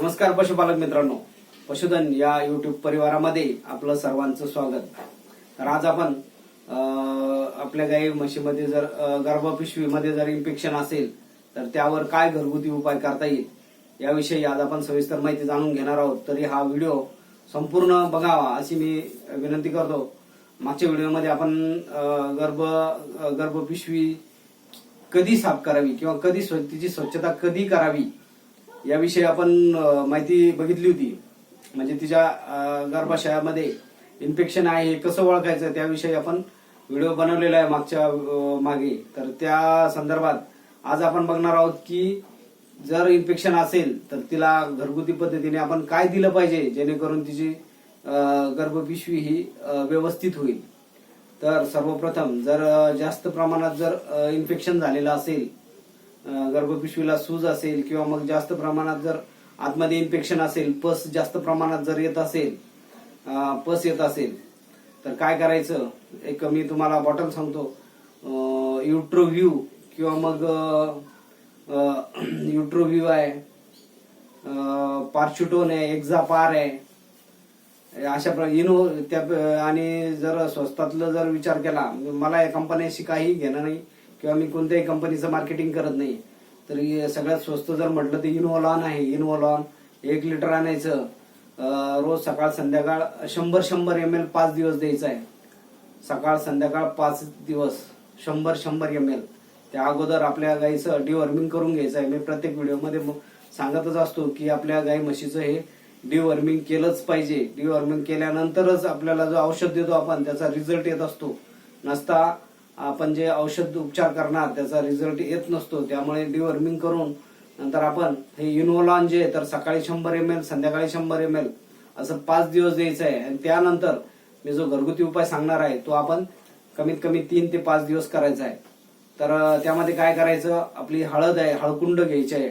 नमस्कार पशुपालक मित्रांनो. पशुधन या युट्यूब परिवारामध्ये आपलं सर्वांचं स्वागत. तर आज आपण आपल्या गाई म्हशीमध्ये जर गर्भपिशवीमध्ये जर इन्फेक्शन असेल तर त्यावर काय घरगुती उपाय करता येईल याविषयी आज आपण सविस्तर माहिती जाणून घेणार आहोत. तरी हा व्हिडिओ संपूर्ण बघावा अशी मी विनंती करतो. मागच्या व्हिडिओमध्ये आपण गर्भ गर्भपिशवी कधी साफ करावी किंवा कधी तिची स्वच्छता कधी करावी याविषयी आपण माहिती बघितली होती. म्हणजे तिच्या गर्भाशयामध्ये इन्फेक्शन आहे हे कसं ओळखायचं त्याविषयी आपण व्हिडिओ बनवलेला आहे मागच्या मागे. तर त्या संदर्भात आज आपण बघणार आहोत की जर इन्फेक्शन असेल तर तिला घरगुती पद्धतीने आपण काय दिलं पाहिजे जेणेकरून तिची गर्भपिशवी ही व्यवस्थित होईल. तर सर्वप्रथम जर जास्त प्रमाणात जर इन्फेक्शन झालेलं असेल गर्भपिशवीला सूज असेल किंवा मग जास्त प्रमाणात जर आतमध्ये इन्फेक्शन असेल पस जास्त प्रमाणात जर येत असेल पस येत असेल तर काय करायचं? एक मी तुम्हाला बॉटल सांगतो. युट्रोव्ह्यू किंवा मग युट्रोव्ह्यू आहे पार्च्युटोन आहे एक्झापार आहे. अशा प्र इनो त्या आणि जर स्वस्तातलं जर विचार केला म्हणजे मला या कंपन्याशी काही घेणं नाही. किंवा मी कोणत्याही कंपनीचं मार्केटिंग करत नाही तर सगळ्यात स्वस्त जर म्हटलं तर इनोलॉन आहे. इनोलॉन एक लिटर आणायचं रोज सकाळ संध्याकाळ शंभर शंभर एम एल पाच दिवस द्यायचं आहे. सकाळ संध्याकाळ पाच दिवस शंभर शंभर एम एल त्या अगोदर आपल्या गाईचं डिवॉर्मिंग करून घ्यायचं आहे. मी प्रत्येक व्हिडिओमध्ये सांगतच असतो की आपल्या गाई म्हशीचं हे डिवॉर्मिंग केलंच पाहिजे. डिवॉर्मिंग केल्यानंतरच आपल्याला जो औषध देतो आपण त्याचा रिझल्ट येत असतो. नसता आपण जे औषध उपचार करणार त्याचा रिझल्ट येत नसतो. त्यामुळे डिवर्मिंग करून नंतर आपण हे युनोलॉन जे तर सकाळी शंभर एम एल संध्याकाळी शंभर एम एल असं पाच दिवस द्यायचं आहे. आणि त्यानंतर मी जो घरगुती उपाय सांगणार आहे तो आपण कमीत कमी तीन ते पाच दिवस करायचा आहे. तर त्यामध्ये काय करायचं? आपली हळद आहे हळकुंड घ्यायची आहे.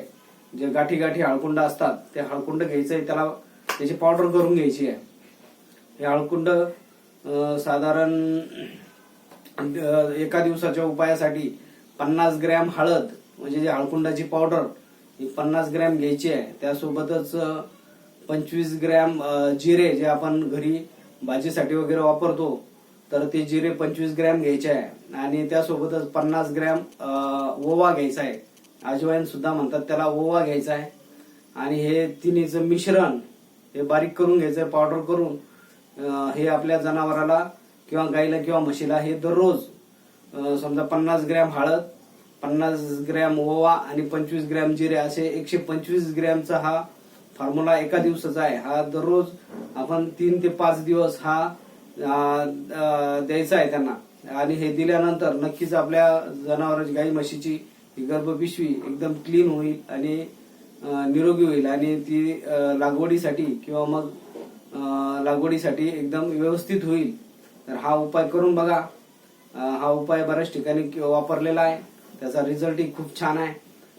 जे गाठी गाठी हळकुंड असतात ते हळकुंड घ्यायचं आहे. त्याला त्याची पावडर करून घ्यायची आहे. हे हळकुंड साधारण एका दिवसाच्या उपायासाठी पन्नास ग्रॅम हळद म्हणजे जे हळकुंडाची पावडर ही पन्नास ग्रॅम घ्यायची आहे. त्यासोबतच पंचवीस ग्रॅम जिरे जे आपण घरी भाजीसाठी वगैरे वापरतो तर ते जिरे पंचवीस ग्रॅम घ्यायचे आहे. आणि त्यासोबतच पन्नास ग्रॅम ओवा घ्यायचा आहे. अजवाईन सुद्धा म्हणतात त्याला ओवा घ्यायचा आहे. आणि हे तिन्हीचं मिश्रण हे बारीक करून घ्यायचं आहे पावडर करून हे आपल्या जनावराला किंवा गाईला किंवा म्हशीला हे दररोज समजा पन्नास ग्रॅम हळद पन्नास ग्रॅम ओवा आणि पंचवीस ग्रॅम जिरे असे एकशे पंचवीस ग्रॅमचा हा फॉर्म्युला एका दिवसाचा आहे. हा दररोज आपण तीन ते पाच दिवस हा द्यायचा आहे त्यांना. आणि हे दिल्यानंतर नक्कीच आपल्या जनावरांची गाई म्हशीची गर्भपिशवी एकदम क्लीन होईल आणि निरोगी होईल आणि ती लागवडीसाठी किंवा मग लागवडीसाठी एकदम व्यवस्थित होईल. तर हा उपाय करून बघा. हा उपाय बऱ्याच ठिकाणी वापरलेला आहे. त्याचा रिझल्टही खूप छान आहे.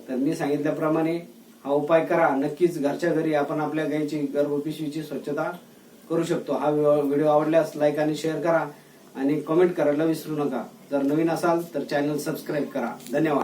तर मी सांगितल्याप्रमाणे हा उपाय करा. नक्कीच घरच्या घरी आपण आपल्या गायची गर्भपिशवीची स्वच्छता करू शकतो. हा व्हिडिओ आवडल्यास लाईक आणि शेअर करा आणि कमेंट करायला विसरू नका. जर नवीन असाल तर चॅनल सबस्क्राईब करा. धन्यवाद.